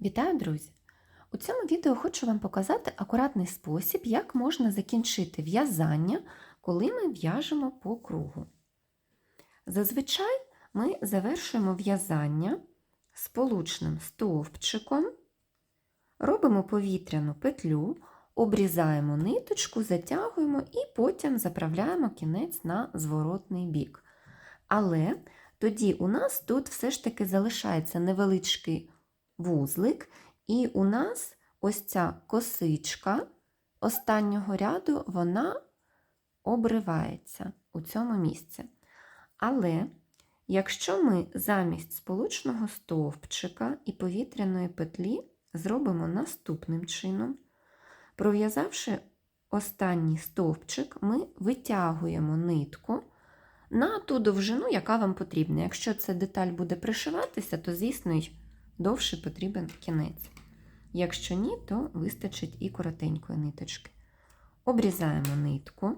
Вітаю, друзі! У цьому відео хочу вам показати акуратний спосіб, як можна закінчити в'язання, коли ми в'яжемо по кругу. Зазвичай ми завершуємо в'язання сполучним стовпчиком, робимо повітряну петлю, обрізаємо ниточку, затягуємо і потім заправляємо кінець на зворотний бік. Але тоді у нас тут все ж таки залишається невеличкий вузлик, і у нас ось ця косичка останнього ряду, вона обривається у цьому місці. Але якщо ми замість сполучного стовпчика і повітряної петлі зробимо наступним чином, пров'язавши останній стовпчик, ми витягуємо нитку на ту довжину, яка вам потрібна. Якщо ця деталь буде пришиватися, то, звісно, й довший потрібен кінець. Якщо ні, то вистачить і коротенької ниточки. Обрізаємо нитку,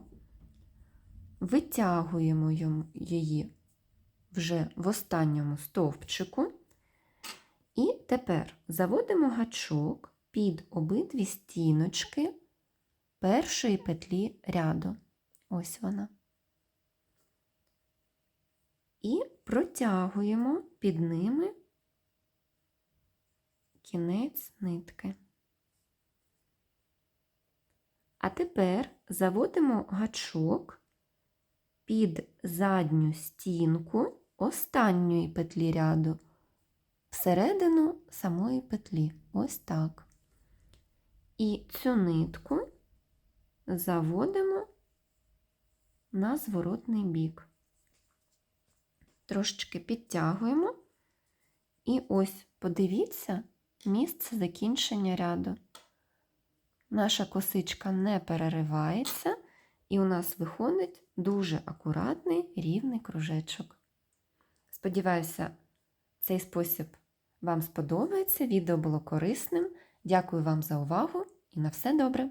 витягуємо її вже в останньому стовпчику. І тепер заводимо гачок під обидві стіночки першої петлі ряду. Ось вона. І протягуємо під ними кінець нитки. А тепер заводимо гачок під задню стінку останньої петлі ряду всередину самої петлі. Ось так. І цю нитку заводимо на зворотний бік. Трошечки підтягуємо, і ось подивіться місце закінчення ряду. Наша косичка не переривається, і у нас виходить дуже акуратний рівний кружечок. Сподіваюся, цей спосіб вам сподобається, відео було корисним. Дякую вам за увагу і на все добре!